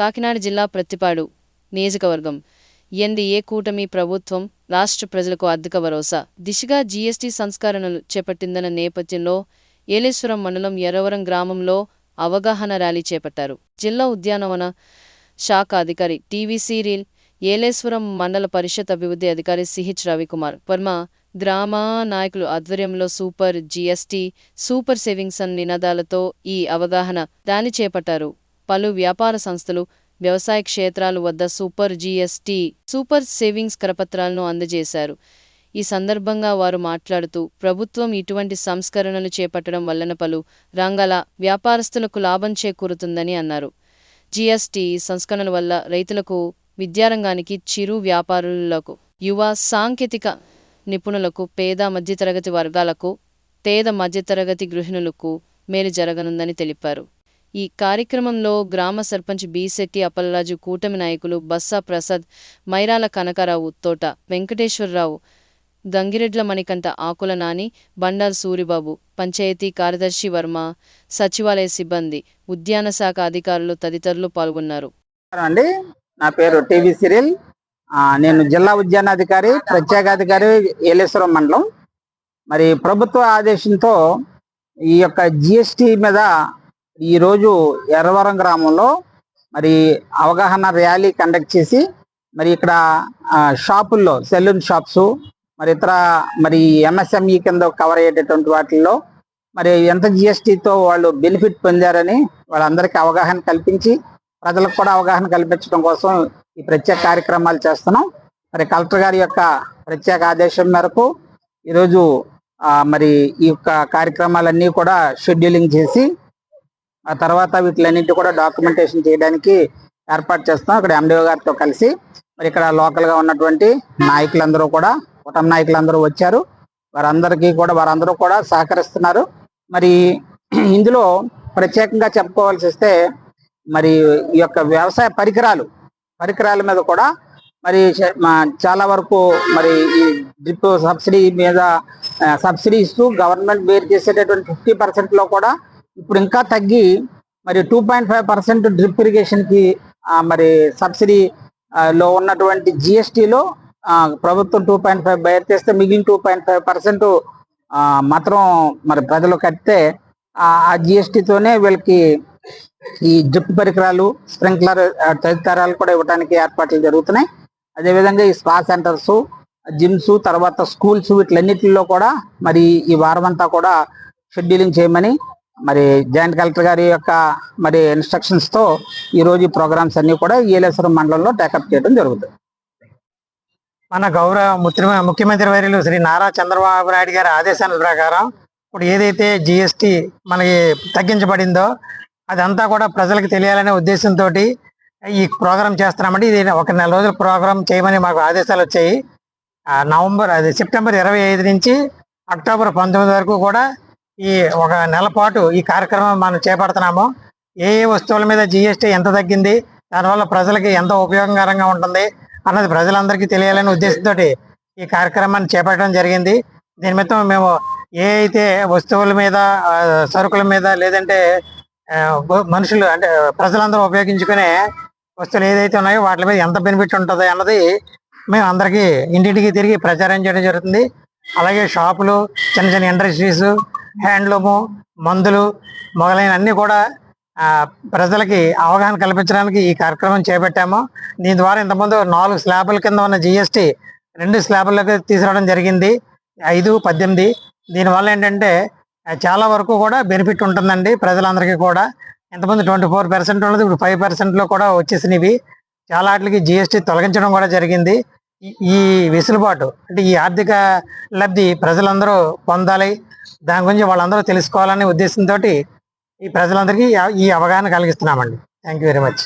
కాకినాడ జిల్లా ప్రత్తిపాడు నియోజకవర్గం. ఎన్డీఏ కూటమి ప్రభుత్వం రాష్ట్ర ప్రజలకు ఆర్థిక భరోసా. దిశగా జీఎస్టీ సంస్కరణలు చేపట్టిందన్న నేపథ్యంలో ఏలేశ్వరం మండలం ఎర్రవరం గ్రామంలో అవగాహన ర్యాలీ చేపట్టారు. జిల్లా ఉద్యానవన శాఖ అధికారి టీవీ సీరియల్ ఏలేశ్వరం మండల పరిషత్ అభివృద్ధి అధికారి సిహెచ్ రవికుమార్ వర్మ గ్రామ నాయకులు ఆధ్వర్యంలో సూపర్ జీఎస్టీ సూపర్ సేవింగ్స్ అన్న నినాదాలతో ఈ అవగాహన దాని చేపట్టారు. పలు వ్యాపార సంస్థలు వ్యవసాయ క్షేత్రాలు వద్ద సూపర్ జీఎస్టీ సూపర్ సేవింగ్స్ కరపత్రాలను అందజేశారు. ఈ సందర్భంగా వారు మాట్లాడుతూ ప్రభుత్వం ఇటువంటి సంస్కరణలు చేపట్టడం వలన పలు రంగాల వ్యాపారస్తులకు లాభం చేకూరుతుందని అన్నారు. జీఎస్టీ సంస్కరణల వల్ల రైతులకు విద్యారంగానికి చిరు వ్యాపారులకు యువ సాంకేతిక నిపుణులకు పేద మధ్యతరగతి వర్గాలకు పేద మధ్యతరగతి గృహిణులకు మేలు జరగనుందని తెలిపారు. ఈ కార్యక్రమంలో గ్రామ సర్పంచ్ బీశెట్టి అప్పలరాజు కూటమి నాయకులు బస్సా ప్రసాద్ మైరాల కనకారావు తోట వెంకటేశ్వరరావు గంగిరెడ్ల మణికంఠ ఆకుల నాని బండాల్ సూరిబాబు పంచాయతీ కార్యదర్శి వర్మ సచివాలయ సిబ్బంది ఉద్యాన శాఖ అధికారులు తదితరులు పాల్గొన్నారు. అండి నా పేరు టీవీ సిరిల్. నేను జిల్లా ఉద్యానాధికారి ప్రత్యేకాధికారి ఏలేశ్వరం మండలం. మరి ప్రభుత్వ ఆదేశంతో ఈ యొక్క జిఎస్టి మీద ఈరోజు ఎర్రవరం గ్రామంలో మరి అవగాహన ర్యాలీ కండక్ట్ చేసి మరి ఇక్కడ షాపుల్లో సెలూన్ షాప్స్ మరి ఇతర మరి ఎంఎస్ఎంఈ కింద కవర్ అయ్యేటటువంటి వాటిల్లో మరి ఎంత జిఎస్టితో వాళ్ళు బెనిఫిట్ పొందారని వాళ్ళందరికీ అవగాహన కల్పించి ప్రజలకు కూడా అవగాహన కల్పించడం కోసం ఈ ప్రత్యేక కార్యక్రమాలు చేస్తున్నాం. మరి కలెక్టర్ గారి యొక్క ప్రత్యేక ఆదేశం మేరకు ఈరోజు మరి ఈ యొక్క కార్యక్రమాలన్నీ కూడా షెడ్యూలింగ్ చేసి ఆ తర్వాత వీటిలన్నింటి కూడా డాక్యుమెంటేషన్ చేయడానికి ఏర్పాటు చేస్తాం అక్కడ ఎండిఓ గారితో కలిసి మరి ఇక్కడ లోకల్గా ఉన్నటువంటి నాయకులందరూ కూడా కుటుంబ నాయకులందరూ వచ్చారు. వారందరికీ కూడా వారందరూ కూడా సహకరిస్తున్నారు. మరి ఇందులో ప్రత్యేకంగా చెప్పుకోవాల్సి వస్తే మరి ఈ యొక్క వ్యవసాయ పరికరాలు పరికరాల మీద కూడా మరి మా- చాలా వరకు మరి ఈ డ్రిప్ సబ్సిడీ మీద సబ్సిడీ ఇస్తూ గవర్నమెంట్ బేర్ చేసేటటువంటి ఫిఫ్టీ పర్సెంట్లో కూడా ఇప్పుడు ఇంకా తగ్గి మరి two point five percent drip ఇరిగేషన్కి మరి సబ్సిడీ లో ఉన్నటువంటి జిఎస్టిలో ప్రభుత్వం టూ పాయింట్ ఫైవ్ బయర్ చేస్తే మిగిలిన టూ పాయింట్ ఫైవ్ పర్సెంట్ మాత్రం మరి ప్రజలు కడితే ఆ జిఎస్టీతోనే వీళ్ళకి ఈ డ్రిప్ పరికరాలు స్ప్రింక్లర్ తదితరాలు కూడా ఇవ్వడానికి ఏర్పాట్లు జరుగుతున్నాయి. అదేవిధంగా ఈ స్పా సెంటర్స్ జిమ్స్ తర్వాత స్కూల్స్ వీటిలన్నిటిలో కూడా మరి ఈ వారం అంతా కూడా షెడ్యూలింగ్ చేయమని మరి జాయింట్ కలెక్టర్ గారి యొక్క మరి ఇన్స్ట్రక్షన్స్తో ఈరోజు ప్రోగ్రామ్స్ అన్ని కూడా ఏలేశ్వరం మండలంలో టేకప్ చేయడం జరుగుతుంది. మన గౌరవ ముఖ్య- ముఖ్యమంత్రి వర్యులు శ్రీ నారా చంద్రబాబు నాయుడు గారి ఆదేశాల ప్రకారం ఇప్పుడు ఏదైతే జిఎస్టి మనకి తగ్గించబడిందో అదంతా కూడా ప్రజలకు తెలియాలనే ఉద్దేశంతో ఈ ప్రోగ్రాం చేస్తున్నామండి. ఇది ఒక నెల రోజుల ప్రోగ్రాం చేయమని మాకు ఆదేశాలు వచ్చాయి. నవంబర్ అది సెప్టెంబర్ ఇరవై ఐదు నుంచి అక్టోబర్ పంతొమ్మిది వరకు కూడా ఈ ఒక నెల పాటు ఈ కార్యక్రమం మనం చేపడుతున్నాము. ఏ ఏ వస్తువుల మీద జిఎస్టీ ఎంత తగ్గింది దానివల్ల ప్రజలకి ఎంత ఉపయోగకరంగా ఉంటుంది అన్నది ప్రజలందరికీ తెలియాలనే ఉద్దేశంతో ఈ కార్యక్రమాన్ని చేపట్టడం జరిగింది. దీని నిమిత్తం మేము ఏ అయితే వస్తువుల మీద సరుకుల మీద లేదంటే బ- మనుషులు అంటే ప్రజలందరూ ఉపయోగించుకునే వస్తువులు ఏదైతే ఉన్నాయో వాటి మీద ఎంత బెనిఫిట్ ఉంటుంది అన్నది మేము అందరికీ ఇంటింటికి తిరిగి ప్రచారం చేయడం జరుగుతుంది. అలాగే షాపులు చిన్న చిన్న ఇండస్ట్రీస్ హ్యాండ్లూము మందులు మొదలైన అన్ని కూడా ప్రజలకి అవగాహన కల్పించడానికి ఈ కార్యక్రమం చేపట్టాము. దీని ద్వారా ఇంతకుముందు నాలుగు స్లాబుల కింద ఉన్న జిఎస్టి రెండు స్లాబుల్లోకి తీసుకురావడం జరిగింది. ఐదు పద్దెనిమిది. దీనివల్ల ఏంటంటే చాలా వరకు కూడా బెనిఫిట్ ఉంటుందండి ప్రజలందరికీ కూడా. ఇంతకుముందు ట్వంటీ ఫోర్ పర్సెంట్ ఉన్నది ఇప్పుడు ఫైవ్ పర్సెంట్లో కూడా వచ్చేసినవి. చాలా వాటికి జిఎస్టి తొలగించడం కూడా జరిగింది. ఈ వెసులుబాటు అంటే ఈ ఆర్థిక లబ్ధి ప్రజలందరూ పొందాలి. దాని గురించి వాళ్ళందరూ తెలుసుకోవాలనే ఉద్దేశంతో ఈ ప్రజలందరికీ ఈ అవగాహన కలిగిస్తున్నామండి. Thank you very much